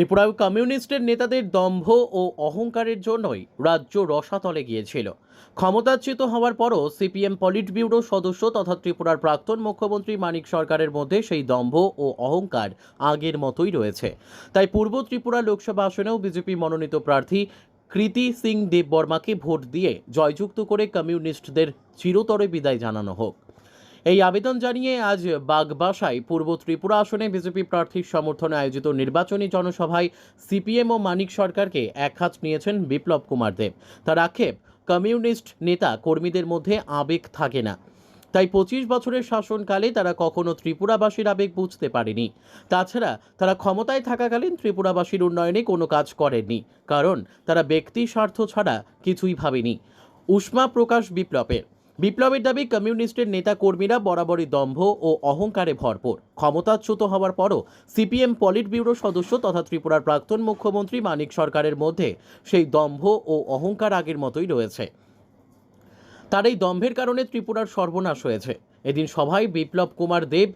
ত্রিপুরায় কমিউনিস্টের নেতাদের দম্ভ ও অহংকারের জন্যই রাজ্য রসাতলে গিয়েছিল। ক্ষমতাচ্যুত হওয়ার পরও সিপিএম পলিট ব্যুরো সদস্য তথা ত্রিপুরার প্রাক্তন মুখ্যমন্ত্রী মানিক সরকারের মধ্যে সেই দম্ভ ও অহংকার আগের মতোই রয়েছে। তাই পূর্ব ত্রিপুরা লোকসভা আসনেও বিজেপি মনোনীত প্রার্থী কৃতি সিং দেববর্মাকে ভোট দিয়ে জয়যুক্ত করে কমিউনিস্টদের চিরতরে বিদায় জানানো হোক। এই আবেদন জানিয়ে আজ বাগবাসায় পূর্ব ত্রিপুরা আসনে বিজেপি প্রার্থীর সমর্থনে আয়োজিত নির্বাচনী জনসভায় সিপিএম ও মানিক সরকারকে একহাত নিয়েছেন বিপ্লব কুমার দেব। তার আক্ষেপ, কমিউনিস্ট নেতা কর্মীদের মধ্যে আবেগ থাকে না। তাই পঁচিশ বছরের শাসনকালে তারা কখনো ত্রিপুরাবাসীর আবেগ বুঝতে পারেনি। তাছাড়া তারা ক্ষমতায় থাকাকালীন ত্রিপুরাবাসীর উন্নয়নে কোনো কাজ করেননি। কারণ তারা ব্যক্তি স্বার্থ ছাড়া কিছুই ভাবেনি। উষ্মা প্রকাশ বিপ্লবের। বিপ্লবের দাবি, কমিউনিস্টের নেতা কর্মীরা বরাবরই দম্ভ ও অহংকারে ভরপুর। ক্ষমতাচ্যুত হওয়ার পরও সিপিএম পলিট ব্যুরো সদস্য তথা ত্রিপুরার প্রাক্তন মুখ্যমন্ত্রী মানিক সরকারের মধ্যে সেই দম্ভ ও অহংকার আগের মতোই রয়েছে। তার এই দম্ভের কারণে ত্রিপুরার সর্বনাশ হয়েছে। এদিন সভায় Biplab Kumar Deb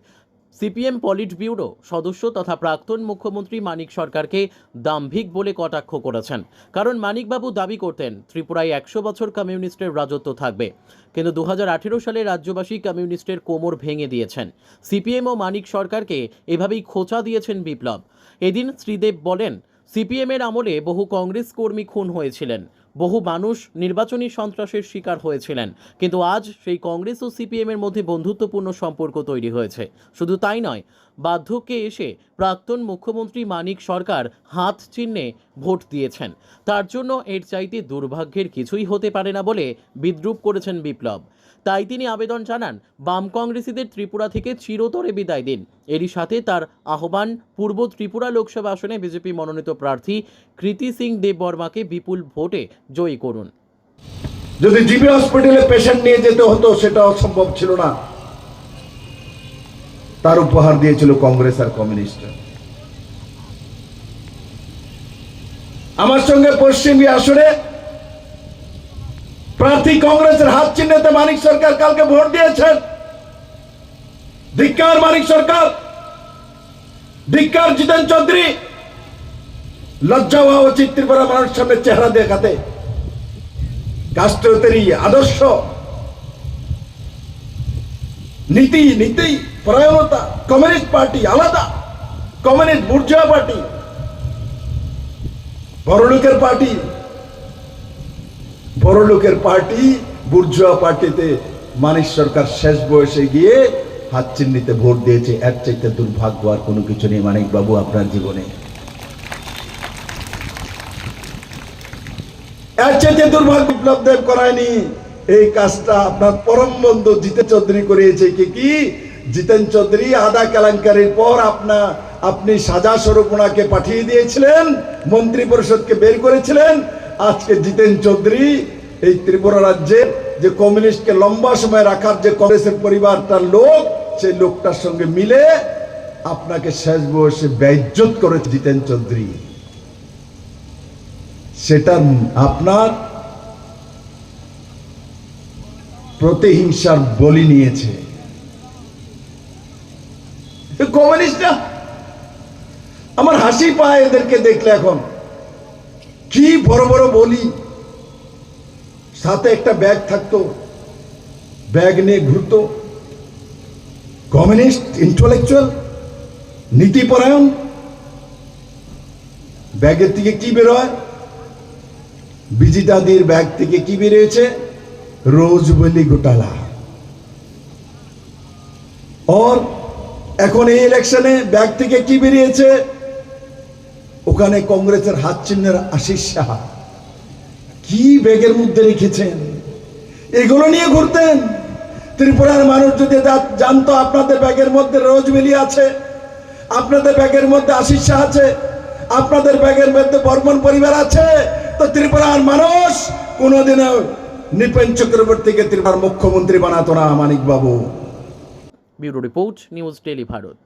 CPM polit bureau সদস্য তথা প্রাক্তন মুখ্যমন্ত্রী মানিক সরকারকে দাম্ভিক বলে কটাক্ষ করেছেন। কারণ মানিকবাবু দাবি করতেন, ত্রিপুরায় একশো বছর কমিউনিস্টের রাজত্ব থাকবে। কিন্তু দু হাজার আঠেরো সালে রাজ্যবাসী কমিউনিস্টের কোমর ভেঙে দিয়েছেন। সিপিএম ও মানিক সরকারকে এভাবেই খোঁচা দিয়েছেন বিপ্লব। এদিন শ্রীদেব বলেন, সিপিএমের আমলে বহু কংগ্রেস কর্মী খুন হয়েছিলেন। বহু মানুষ নির্বাচনী সন্ত্রাসের শিকার হয়েছিলেন। কিন্তু আজ সেই কংগ্রেস ও সিপিএমের মধ্যে বন্ধুত্বপূর্ণ সম্পর্ক তৈরি হয়েছে। শুধু তাই নয়, বার্ধক্যে এসে প্রাক্তন মুখ্যমন্ত্রী মানিক সরকার হাত চিহ্নে ভোট দিয়েছেন। তার জন্য এর চাইতে দুর্ভাগ্যের কিছুই হতে পারে না বলে বিদ্রুপ করেছেন বিপ্লব। তাই তিনি আবেদন জানান, বাম কংগ্রেসীদের ত্রিপুরা থেকে চিরতরে বিদায় দিন। এরই সাথে তার আহ্বান, পূর্ব ত্রিপুরা লোকসভা আসনে বিজেপি মনোনীত প্রার্থী কৃতি সিং দেববর্মাকে বিপুল ভোটে জয়ী করুন। যদি জিবি হসপিটালে পেশেন্ট নিয়ে যেতে হতো, সেটাও সম্ভব ছিল না। তার উপহার দিয়েছিল কংগ্রেস আর কমিউনিস্ট। আমার সঙ্গে পশ্চিমী আসরে প্রার্থী কংগ্রেসের হাত চিহ্নেতে মানিক সরকার কালকে ভোট দিয়েছেন। ধিক্কার মানিক সরকার। ধিক্কার জিতেন চৌধুরী। লজ্জা হওয়া উচিত, ত্রিপুরা মানুষের সামনে চেহারা দেখাতে রাষ্ট্রতেরই আদর্শ, নীতি নীতি পরায়ণতা কমিউনিস্ট পার্টি আলাদা, কমিউনিস্ট বুর্জোয়া পার্টি, বড়লোকের পার্টি বড়লোকের পার্টি, বুর্জোয়া পার্টিতে মানিক সরকার শেষ বয়সে গিয়ে হাত চিহ্নিতে ভোট দিয়েছে। এর চাইতে দুর্ভাগ্য আর কোনো কিছু নেই মানিক বাবু আপনার জীবনে। এর দুর্ভাগ্য বিপ্লব দেব করায়নি, এই কাজটা আপনার পরম বন্ধু জিতেন চৌধুরী করিয়েছে। কি কি? জিতেন চৌধুরী আদা কেলেঙ্কারির পর আপনা, আপনি সাজা স্বরূপ ওনাকে পাঠিয়ে দিয়েছিলেন, মন্ত্রী পরিষদকে বের করেছিলেন। আজকে জিতেন চৌধুরী এই ত্রিপুরা রাজ্যের যে কমিউনিস্টকে লম্বা সময় রাখার যে কংগ্রেসের পরিবারটার লোক, সেই লোকটার সঙ্গে মিলে আপনাকে শেষ বয়সে ব্যজ্যত করেছে জিতেন চৌধুরী। সেটা আপনার প্রতিহিংসার বলি নিয়েছে। কমিউনিস্টরা আমার হাসি পায় এদেরকে দেখলে এখন। কি বড় বড় বলি। সাথে একটা ব্যাগ থাকতো। ব্যাগ নিয়ে ঘুরতো। কমিউনিস্ট ইন্টেলেকচুয়াল, নীতিপরায়ণ। ব্যাগের থেকে কি বেরোয়? বিজিতাদির ব্যাগ থেকে কি বেরিয়েছে? রোজবলি গোটালা। ওর এখন এই ইলেকশনে ব্যাগ থেকে কি বেরিয়েছে? ওখানে কংগ্রেসের হাত চিহ্নের আশিস সাহা। কি ব্যাগের মধ্যে রেখেছেন? এগুলো নিয়ে ঘুরতেন। ত্রিপুরার মানুষ যদি জানতো আপনাদের ব্যাগের মধ্যে রোজবেলি আছে, আপনাদের ব্যাগের মধ্যে আশিস শাহ আছে, আপনাদের ব্যাগের মধ্যে বর্মন পরিবার আছে, তো ত্রিপুরার মানুষ কোনোদিনও নিপেন চক্রবর্তীকে ত্রিপুরার মুখ্যমন্ত্রী বানাতো না Manik babu bureau report news daily Bharat.